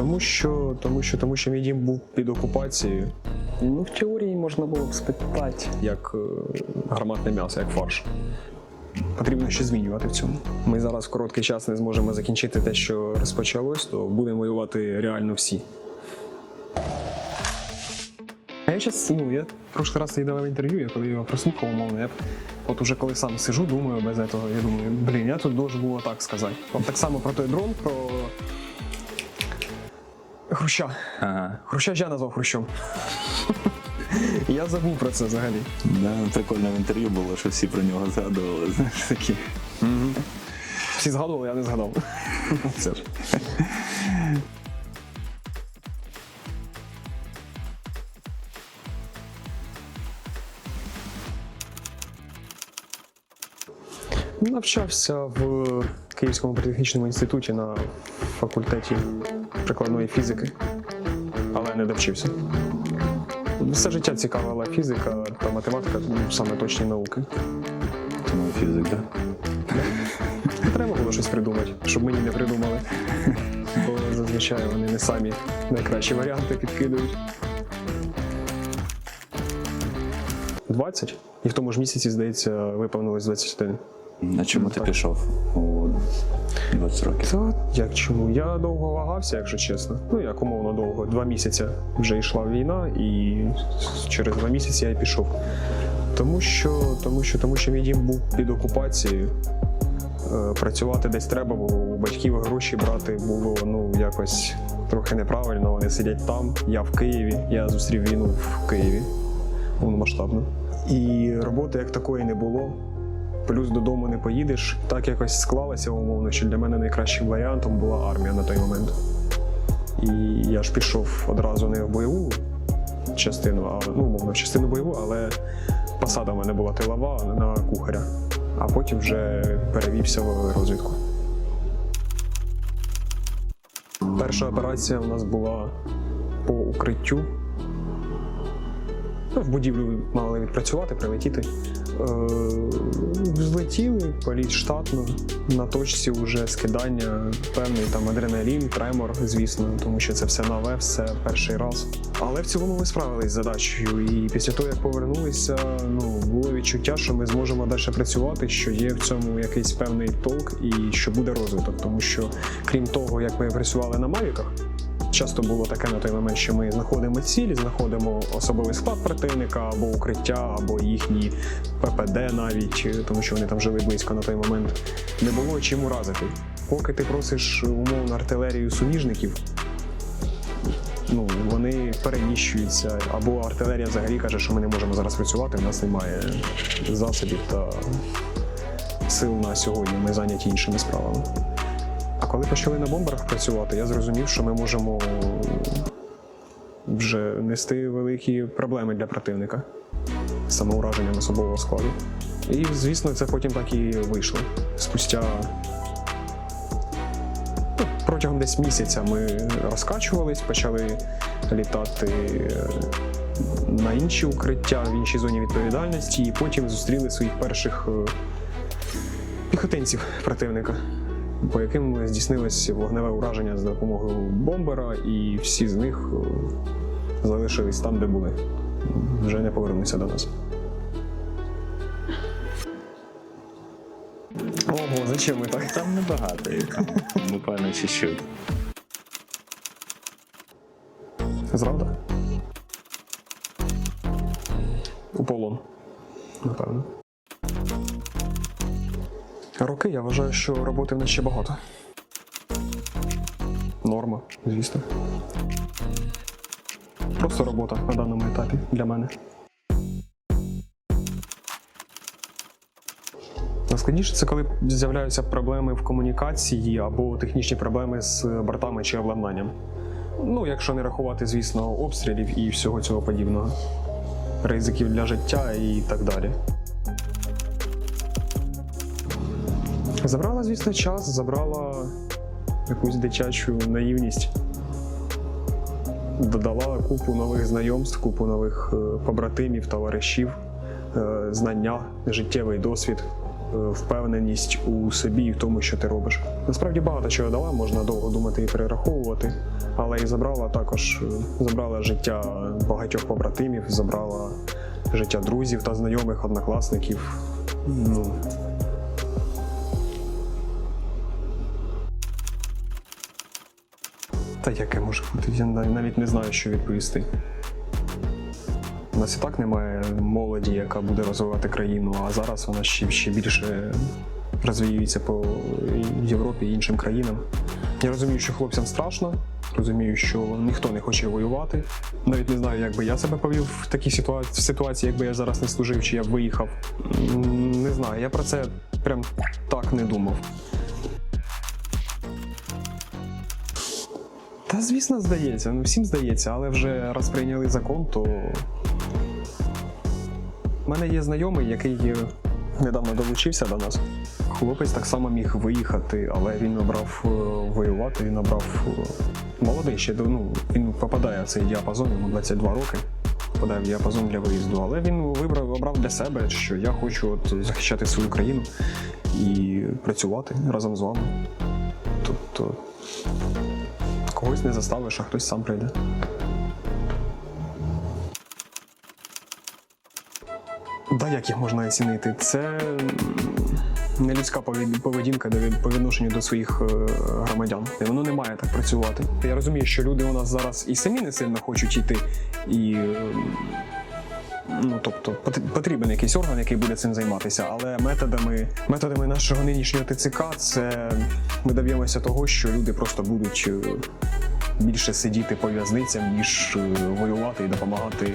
Тому що, тому що, тому що мій дім був під окупацією, Ну, в теорії можна було б спитати. як е, гарматне м'ясо, як фарш. Потрібно щось змінювати в цьому. Ми зараз в короткий час не зможемо закінчити те, що розпочалось, то будемо воювати реально всі. А я зараз, ну, я прошлий раз їй давав інтерв'ю, я коли його прослухав, умовно, я от уже коли сам сижу, думаю без цього, я думаю, блін, я тут должен було так сказати. От так само про той дрон, про Хруща. Ага. Хруща ж я назвав Хрущом. Я забув про це взагалі. Да, прикольне в інтерв'ю було, що всі про нього згадували. Знаєш, такі. Всі згадували, я не згадав. Це ж. Навчався в Київському політехнічному інституті на факультеті прикладної фізики, але не довчився. Все життя цікавила фізика та математика, ну, саме точні науки. Тому фізик, да? Треба було щось придумати, щоб мені не придумали. Бо зазвичай вони не самі найкращі варіанти підкидують. 20. І в тому ж місяці, здається, виповнилось 21. На чому ти так. пішов у 20 років? Та як чому? Я довго вагався, якщо чесно. Ну як умовно довго. Два місяці вже йшла війна, і через два місяці я пішов. Тому що, тому що, тому що мій дім був під окупацією. Е, Працювати десь треба, бо у батьків гроші брати було ну якось трохи неправильно. Вони сидять там, я в Києві. Я зустрів війну в Києві повномасштабно. І роботи як такої не було плюс додому не поїдеш. Так якось склалося умовно, що для мене найкращим варіантом була армія на той момент. І я ж пішов одразу не в бойову частину, а ну, умовно, в частину бойову, але посада в мене була тилова на кухаря, а потім вже перевівся в розвідку. Перша операція у нас була по укриттю. Ну, в будівлю мали відпрацювати, прилетіти. Е, політ штатно. На точці вже скидання, певний там адреналін, тремор, звісно, тому що це все нове, все перший раз. Але в цілому ми справились з задачею. І після того, як повернулися, ну було відчуття, що ми зможемо далі працювати, що є в цьому якийсь певний толк і що буде розвиток. Тому що, крім того, як ми працювали на мавіках, Часто було таке на той момент, що ми знаходимо цілі, знаходимо особовий склад противника або укриття, або їхні ППД навіть, тому що вони там жили близько на той момент. Не було чим уразити. Поки ти просиш умовно артилерію суміжників, ну вони переміщуються, або артилерія взагалі каже, що ми не можемо зараз працювати, у нас немає засобів та сил на сьогодні. Ми зайняті іншими справами. А коли почали на бомберах працювати, я зрозумів, що ми можемо вже нести великі проблеми для противника самоураженням особового складу. І, звісно, це потім так і вийшло. Спустя ну, протягом десь місяця ми розкачувались, почали літати е, на інші укриття в іншій зоні відповідальності, і потім зустріли своїх перших е, піхотинців противника по яким здійснилось вогневе ураження за допомогою бомбера, і всі з них е, залишились там, де були. Вже не повернуться до нас. Ого, зачем ми так? Там небагато їх, там буквально чуть-чуть. Зрада? У полон. Напевно. Роки я вважаю, що роботи в нас ще багато. Норма, звісно. Просто робота на даному етапі для мене. Найскладніше це коли з'являються проблеми в комунікації або технічні проблеми з бортами чи обладнанням. Ну, якщо не рахувати, звісно, обстрілів і всього цього подібного, ризиків для життя і так далі. Забрала, звісно, час, забрала якусь дитячу наївність. Додала купу нових знайомств, купу нових е, побратимів, товаришів, е, знання, життєвий досвід. впевненість у собі і в тому, що ти робиш. Насправді багато чого дала, можна довго думати і перераховувати, але і забрала також е, забрала життя багатьох побратимів, забрала життя друзів та знайомих, однокласників. Ну, яке може бути? Я навіть не знаю, що відповісти. У нас і так немає молоді, яка буде розвивати країну, а зараз вона ще, ще більше розвіюється по Європі і іншим країнам. Я розумію, що хлопцям страшно, розумію, що ніхто не хоче воювати. Навіть не знаю, як би я себе повів в такій ситуації, в ситуації, якби я зараз не служив, чи я б виїхав. Не знаю, я про це прям так не думав. Звісно, здається, ну всім здається, але вже раз прийняли закон, то. У мене є знайомий, який недавно долучився до нас. Хлопець так само міг виїхати, але він обрав е, воювати, він обрав е, молодий ще ну, він попадає в цей діапазон, йому 22 роки. Попадає в діапазон для виїзду. Але він вибрав обрав для себе, що я хочу от захищати свою країну і працювати разом з вами. Тобто когось не заставиш, а хтось сам прийде. Да, як їх можна оцінити? Це не нелюдська поведінка по відношенню до своїх е, громадян. Воно не має так працювати. Я розумію, що люди у нас зараз і самі не сильно хочуть йти, і ем, ну тобто пот- потрібен якийсь орган, який буде цим займатися. Але методами, методами нашого нинішнього ТЦК це ми доб'ємося того, що люди просто будуть. е, Більше сидіти по в'язницям, ніж е, воювати і допомагати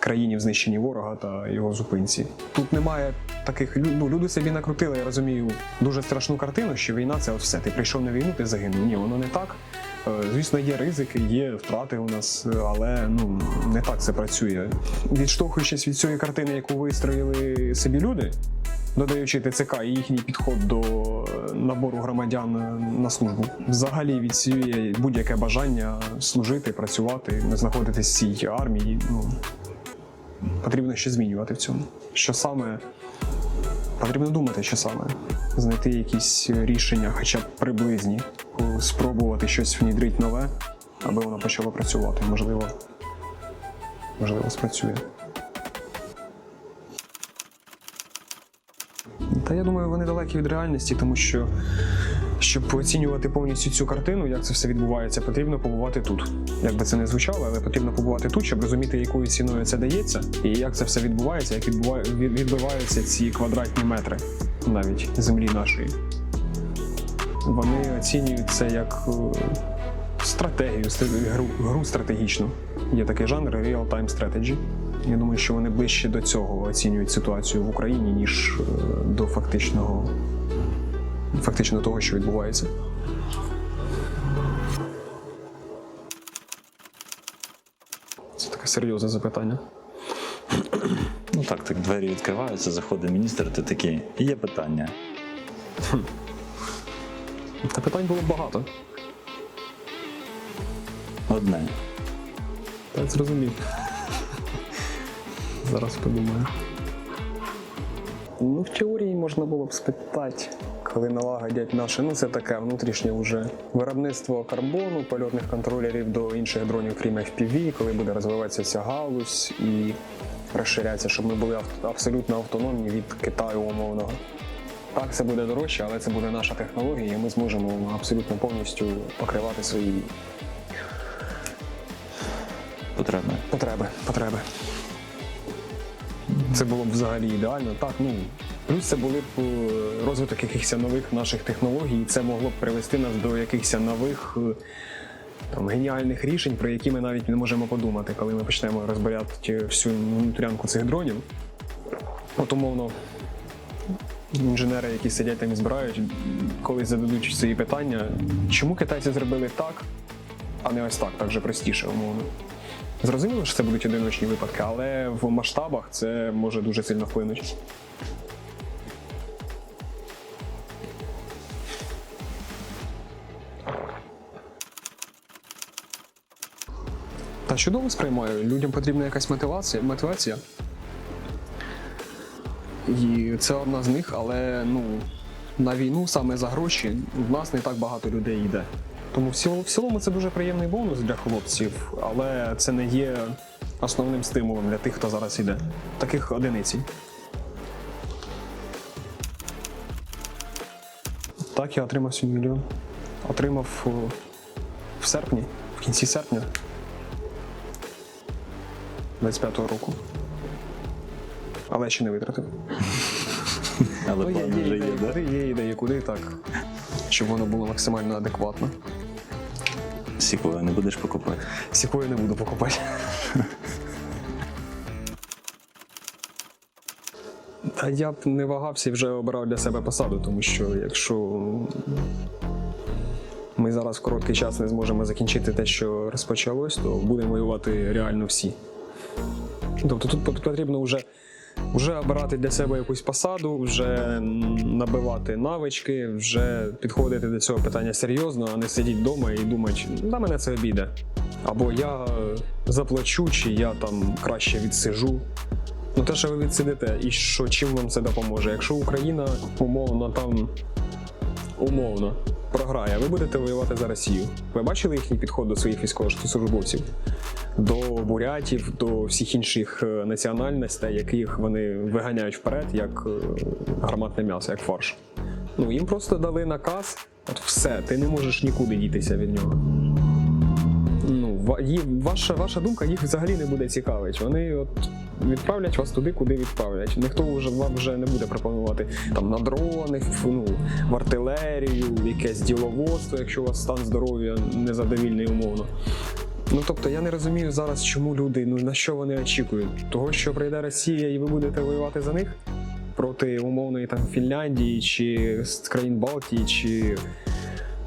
країні в знищенні ворога та його зупинці. Тут немає таких ну, люди собі накрутили, я розумію, дуже страшну картину, що війна це от все. Ти прийшов на війну, ти загинув. Ні, воно не так. Е, Звісно, є ризики, є втрати у нас, але ну не так це працює. Відштовхуючись від цієї картини, яку вистроїли собі люди, додаючи ТЦК і їхній підход до е, набору громадян на службу. Взагалі від цієї будь-яке бажання служити, працювати, знаходитись в цій армії. Ну потрібно ще змінювати в цьому. Що саме потрібно думати, що саме знайти якісь рішення, хоча б приблизні, спробувати щось внідрити нове, аби воно почало працювати. Можливо, можливо, спрацює. Та я думаю, вони далекі від реальності, тому що щоб оцінювати повністю цю картину, як це все відбувається, потрібно побувати тут. Як би це не звучало, але потрібно побувати тут, щоб розуміти, якою ціною це дається, і як це все відбувається, як відбуває, відбиваються ці квадратні метри навіть землі нашої. Вони оцінюють це як е, стратегію, гру, гру стратегічну. Є такий жанр real-time strategy. Я думаю, що вони ближче до цього оцінюють ситуацію в Україні, ніж е, до фактичного, фактично того, що відбувається. Це таке серйозне запитання. Ну так, так двері відкриваються, заходить міністр, ти такий. Є питання. Та питань було багато. Одне. Так зрозумів. Зараз подумаю. Ну, в теорії можна було б спитати, Коли налагодять наше, ну це таке внутрішнє вже виробництво карбону, польотних контролерів до інших дронів, крім FPV, коли буде розвиватися ця галузь і розширятися, щоб ми були абсолютно автономні від Китаю умовного. Так, це буде дорожче, але це буде наша технологія, і ми зможемо абсолютно повністю покривати свої Потреба. потреби. потреби. Це було б взагалі ідеально. Так, ну плюс це були б е, розвиток якихось нових наших технологій, і це могло б привести нас до якихось нових е, там, геніальних рішень, про які ми навіть не можемо подумати, коли ми почнемо розбирати всю внутрянку цих дронів. От умовно. Інженери, які сидять там і збирають, коли зададуть свої питання, чому китайці зробили так, а не ось так, так же простіше, умовно. Зрозуміло, що це будуть одиночні випадки, але в масштабах це може дуже сильно вплинути. Та чудово сприймаю. Людям потрібна якась мотивація. мотивація. І це одна з них, але ну, на війну саме за гроші в нас не так багато людей йде. Тому в цілому, це дуже приємний бонус для хлопців, але це не є основним стимулом для тих, хто зараз йде. Таких одиниці. Так, я отримав 7 мільйон. Отримав в серпні, в кінці серпня 25-го року. Але ще не витратив. Але Ну, є, план є, вже є, ідеї, да? є ідеї, куди так, щоб воно було максимально адекватно. Сікова не будеш покупати. Сіку я не буду покупати. Та я б не вагався і вже обирав для себе посаду, тому що якщо ми зараз в короткий час не зможемо закінчити те, що розпочалось, то будемо воювати реально всі. Тобто тут потрібно вже, вже обирати для себе якусь посаду, вже набивати навички, вже підходити до цього питання серйозно, а не сидіти вдома і думати, на мене це обійде. Або я заплачу, чи я там краще відсижу. Ну те, що ви відсидите, і що чим вам це допоможе? Якщо Україна умовно там умовно програє, ви будете воювати за Росію. Ви бачили їхній підход до своїх військовослужбовців? До бурятів, до всіх інших е, національностей, яких вони виганяють вперед, як е, гарматне м'ясо, як фарш. Ну їм просто дали наказ, от все, ти не можеш нікуди дітися від нього. Ваша, ваша думка їх взагалі не буде цікавить. Вони от відправлять вас туди, куди відправлять. Ніхто вже вам вже не буде пропонувати там на дрони, ну, в артилерію, в якесь діловодство, якщо у вас стан здоров'я незадовільний умовно. Ну тобто я не розумію зараз, чому люди, ну на що вони очікують? Того, що прийде Росія і ви будете воювати за них проти умовної там Фінляндії чи країн Балтії, чи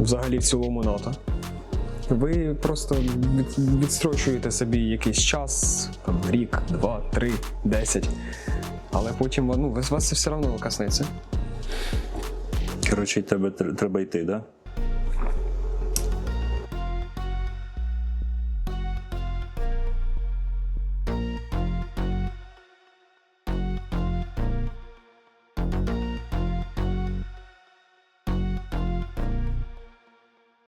взагалі в цілому НАТО. Ви просто відстрочуєте собі якийсь час, там рік, два, три, десять. Але потім ну, вас це все одно коснеться. Коротше, тебе треба йти, да?